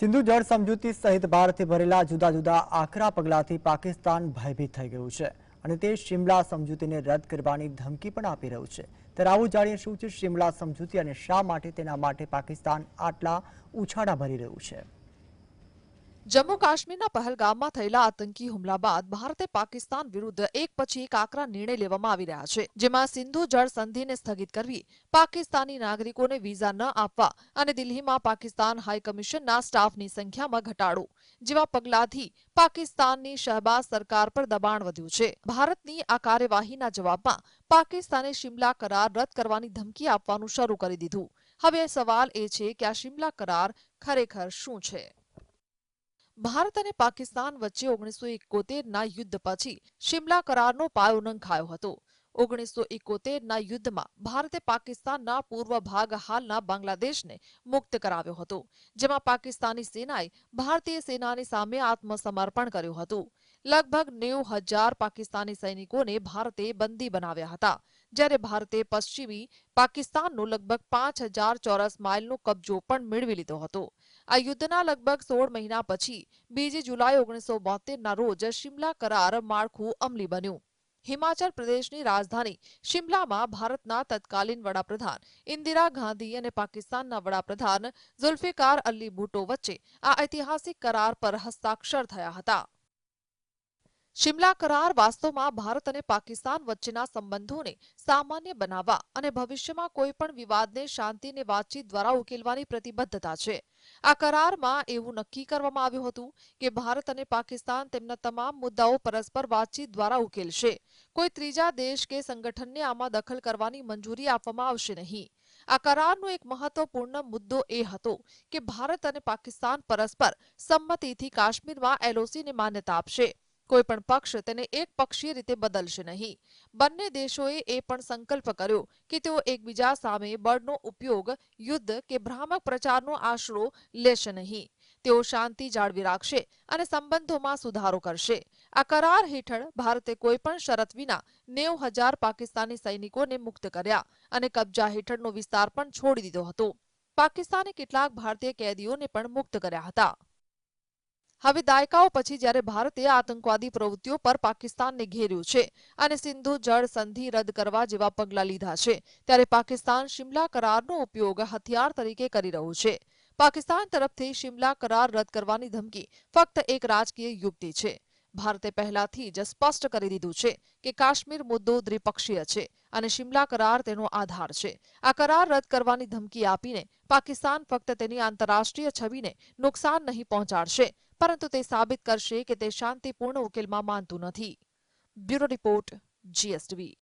સિંધુ જળ સમજૂતી સહિત ભારતે ભરેલા જુદા જુદા આકરા પગલાંથી પાકિસ્તાન ભયભીત થઈ ગયું છે અને તે શિમલા સમજૂતીને રદ કરવાની ધમકી પણ આપી રહ્યું છે. ત્યારે આવું જાણીએ શું છે શિમલા સમજૂતી અને શા માટે તેના માટે પાકિસ્તાન આટલા ઉછાળા ભરી રહ્યું છે? જમ્મુ કાશ્મીરના પહલગામમાં થયેલા આતંકી હુમલા બાદ ભારતે પાકિસ્તાન વિરુદ્ધ એક પછી એક આકરા નિર્ણય લેવામાં આવી રહ્યા છે, જેમાં સિંધુ જળ સંધિને સ્થગિત કરવી, પાકિસ્તાની નાગરિકોને વિઝા ન આપવા અને દિલ્હીમાં પાકિસ્તાન હાઈ કમિશનના સ્ટાફની સંખ્યામાં ઘટાડો, જેવા પગલાંથી પાકિસ્તાનની શહબાઝ સરકાર પર દબાણ વધ્યું છે. ભારતની આ કાર્યવાહીના જવાબમાં પાકિસ્તાને શિમલા કરાર રદ કરવાની ધમકી આપવાનું શરૂ કરી દીધું. હવે સવાલ એ છે કે આ શિમલા કરાર ખરેખર શું છે? ભારત અને પાકિસ્તાન વચ્ચે ઓગણીસો એકોતેરના યુદ્ધ પછી શિમલા કરારનો પાયો નંખાયો હતો. ઓગણીસો એકોતેરના યુદ્ધમાં ભારતે પાકિસ્તાનના પૂર્વ ભાગ હાલના બાંગ્લાદેશને મુક્ત કરાવ્યો હતો, જેમાં પાકિસ્તાની સેનાએ ભારતીય સેનાની સામે આત્મસમર્પણ કર્યું હતું. લગભગ નેવું હજાર પાકિસ્તાની સૈનિકોને ભારતે બંદી બનાવ્યા હતા. જ્યારે ભારતે પશ્ચિમી પાકિસ્તાનનો લગભગ પાંચ હજાર ચોરસ માઇલનો કબજો પણ મેળવી લીધો હતો. આ યુદ્ધના લગભગ સોળ મહિના પછી, બીજી જુલાઈ ઓગણીસો બોતેરના રોજ શિમલા કરાર માળખું અમલી બન્યું. હિમાચલ પ્રદેશની રાજધાની શિમલામાં ભારતના તત્કાલીન વડાપ્રધાન ઇન્દિરા ગાંધી અને પાકિસ્તાનના વડાપ્રધાન ઝુલ્ફિકાર અલી ભુટ્ટો વચ્ચે આ ઐતિહાસિક કરાર પર હસ્તાક્ષર થયા હતા. શિમલા કરાર વાસ્તવમાં ભારત અને પાકિસ્તાન વચ્ચેના સંબંધોને સામાન્ય બનાવવા અને ભવિષ્યમાં કોઈ પણ વિવાદને શાંતિ અને વાતચીત દ્વારા ઉકેલવાની પ્રતિબદ્ધતા છે. આ કરારમાં એવું નક્કી કરવામાં આવ્યું હતું કે ભારત અને પાકિસ્તાન તેમના તમામ મુદ્દાઓ પરસ્પર વાતચીત દ્વારા ઉકેલશે. કોઈ ત્રીજા દેશ કે સંગઠનને આમાં દખલ કરવાની મંજૂરી આપવામાં આવશે નહીં. આ કરારનો એક મહત્વપૂર્ણ મુદ્દો એ હતો કે ભારત અને પાકિસ્તાન પરસ્પર સંમતિથી કાશ્મીરમાં એલઓસીને માન્યતા આપશે. કોઈ પણ પક્ષ તેને એક પક્ષીય રીતે બદલશે નહીં. બંને દેશોએ એ પણ સંકલ્પ કર્યો કે તેઓ એકબીજા સામે બળનો ઉપયોગ, યુદ્ધ કે ભ્રામક પ્રચારનો આશરો લેશે નહીં. તેઓ શાંતિ જાળવી રાખશે અને સંબંધોમાં સુધારો કરશે. આ કરાર હેઠળ ભારતે કોઈ પણ શરત વિના નેવ હજાર પાકિસ્તાની સૈનિકોને મુક્ત કર્યા અને કબજા હેઠળનો વિસ્તાર પણ છોડી દીધો હતો. પાકિસ્તાને કેટલાક ભારતીય કેદીઓને પણ મુક્ત કર્યા હતા. હવે દાયકાઓ પછી જ્યારે ભારતે આતંકવાદી પ્રવૃત્તિઓ પર પાકિસ્તાનને ઘેર્યું છે અને સિંધુ જળ સંધિ રદ કરવા જેવા પગલાં લીધા છે, ત્યારે પાકિસ્તાન શિમલા કરારનો ઉપયોગ હથિયાર તરીકે કરી રહ્યું છે. પાકિસ્તાન તરફથી શિમલા કરાર રદ કરવાની ધમકી ફક્ત એક રાજકીય યુક્તિ છે. ભારતે પહેલાથી જ સ્પષ્ટ કરી દીધું છે કે કાશ્મીર મુદ્દો દ્વિપક્ષીય છે અને શિમલા કરાર તેનો આધાર છે. આ કરાર રદ કરવાની ધમકી આપીને પાકિસ્તાન ફક્ત તેની આંતરરાષ્ટ્રીય છબીને નુકસાન નહીં પહોંચાડશે પરંતુ તે સાબિત કરશે કે તે શાંતિપૂર્ણ ઉકેલમાં માનતું નથી. Bureau report GSTV.